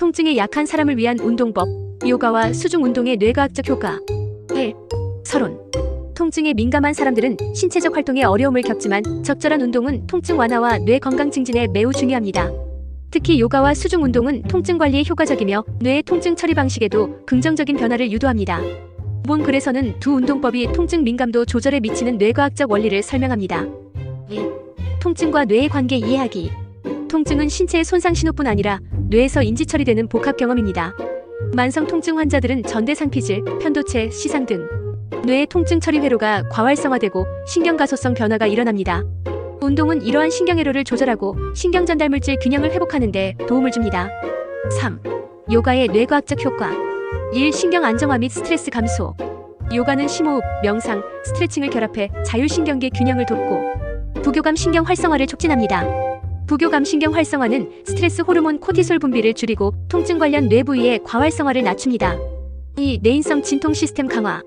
통증에 약한 사람을 위한 운동법, 요가와 수중 운동의 뇌과학적 효과. 1. 서론. 통증에 민감한 사람들은 신체적 활동에 어려움을 겪지만 적절한 운동은 통증 완화와 뇌 건강 증진에 매우 중요합니다. 특히 요가와 수중 운동은 통증 관리에 효과적이며 뇌의 통증 처리 방식에도 긍정적인 변화를 유도합니다. 본 글에서는 두 운동법이 통증 민감도 조절에 미치는 뇌과학적 원리를 설명합니다. 1. 통증과 뇌의 관계 이해하기. 통증은 신체의 손상 신호뿐 아니라 뇌에서 인지 처리되는 복합 경험입니다. 만성 통증 환자들은 전대상피질, 편도체, 시상 등 뇌의 통증 처리 회로가 과활성화되고 신경 가소성 변화가 일어납니다. 운동은 이러한 신경회로를 조절하고 신경 전달 물질 균형을 회복하는 데 도움을 줍니다. 3. 요가의 뇌과학적 효과. 1. 신경 안정화 및 스트레스 감소. 요가는 심호흡, 명상, 스트레칭을 결합해 자율신경계 균형을 돕고 부교감 신경 활성화를 촉진합니다. 부교감 신경 활성화는 스트레스 호르몬 코티솔 분비를 줄이고 통증 관련 뇌 부위의 과활성화를 낮춥니다. 2. 내인성 진통 시스템 강화.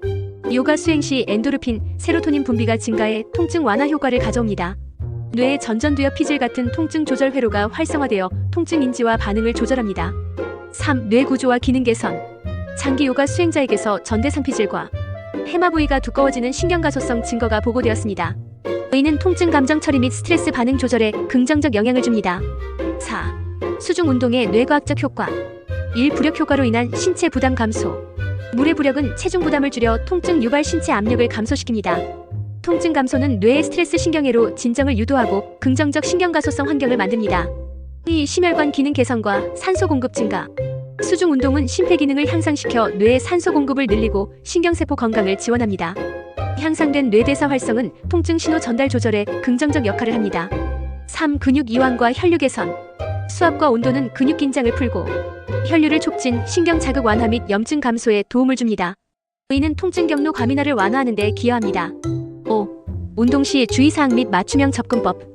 요가 수행 시 엔도르핀, 세로토닌 분비가 증가해 통증 완화 효과를 가져옵니다. 뇌의 전전두엽 피질 같은 통증 조절 회로가 활성화되어 통증 인지와 반응을 조절합니다. 3. 뇌 구조와 기능 개선. 장기 요가 수행자에게서 전대상 피질과 해마 부위가 두꺼워지는 신경가소성 증거가 보고되었습니다. 의는 통증 감정 처리 및 스트레스 반응 조절에 긍정적 영향을 줍니다. 4. 수중 운동의 뇌과학적 효과. 1. 부력 효과로 인한 신체 부담 감소. 물의 부력은 체중 부담을 줄여 통증 유발 신체 압력을 감소시킵니다. 통증 감소는 뇌의 스트레스 신경회로 진정을 유도하고 긍정적 신경가소성 환경을 만듭니다. 2. 심혈관 기능 개선과 산소 공급 증가. 수중 운동은 심폐 기능을 향상시켜 뇌의 산소 공급을 늘리고 신경세포 건강을 지원합니다. 향상된 뇌대사 활성은 통증 신호 전달 조절에 긍정적 역할을 합니다. 3. 근육 이완과 혈류 개선. 수압과 온도는 근육 긴장을 풀고 혈류를 촉진, 신경 자극 완화 및 염증 감소에 도움을 줍니다. 의는 통증 경로 과민화를 완화하는 데 기여합니다. 5. 운동 시 주의사항 및 맞춤형 접근법.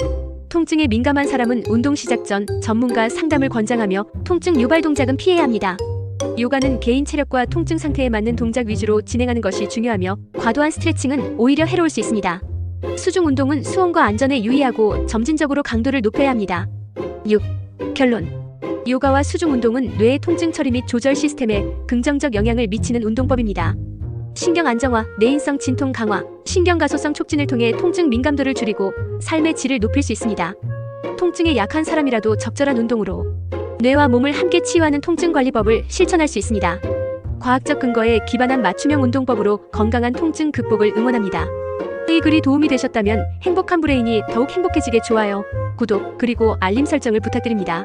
통증에 민감한 사람은 운동 시작 전 전문가 상담을 권장하며 통증 유발 동작은 피해야 합니다. 요가는 개인 체력과 통증 상태에 맞는 동작 위주로 진행하는 것이 중요하며 과도한 스트레칭은 오히려 해로울 수 있습니다. 수중 운동은 수온과 안전에 유의하고 점진적으로 강도를 높여야 합니다. 6. 결론. 요가와 수중 운동은 뇌의 통증 처리 및 조절 시스템에 긍정적 영향을 미치는 운동법입니다. 신경 안정화, 내인성 진통 강화, 신경 가소성 촉진을 통해 통증 민감도를 줄이고 삶의 질을 높일 수 있습니다. 통증에 약한 사람이라도 적절한 운동으로 뇌와 몸을 함께 치유하는 통증 관리법을 실천할 수 있습니다. 과학적 근거에 기반한 맞춤형 운동법으로 건강한 통증 극복을 응원합니다. 이 글이 도움이 되셨다면 행복한 브레인이 더욱 행복해지게 좋아요, 구독, 그리고 알림 설정을 부탁드립니다.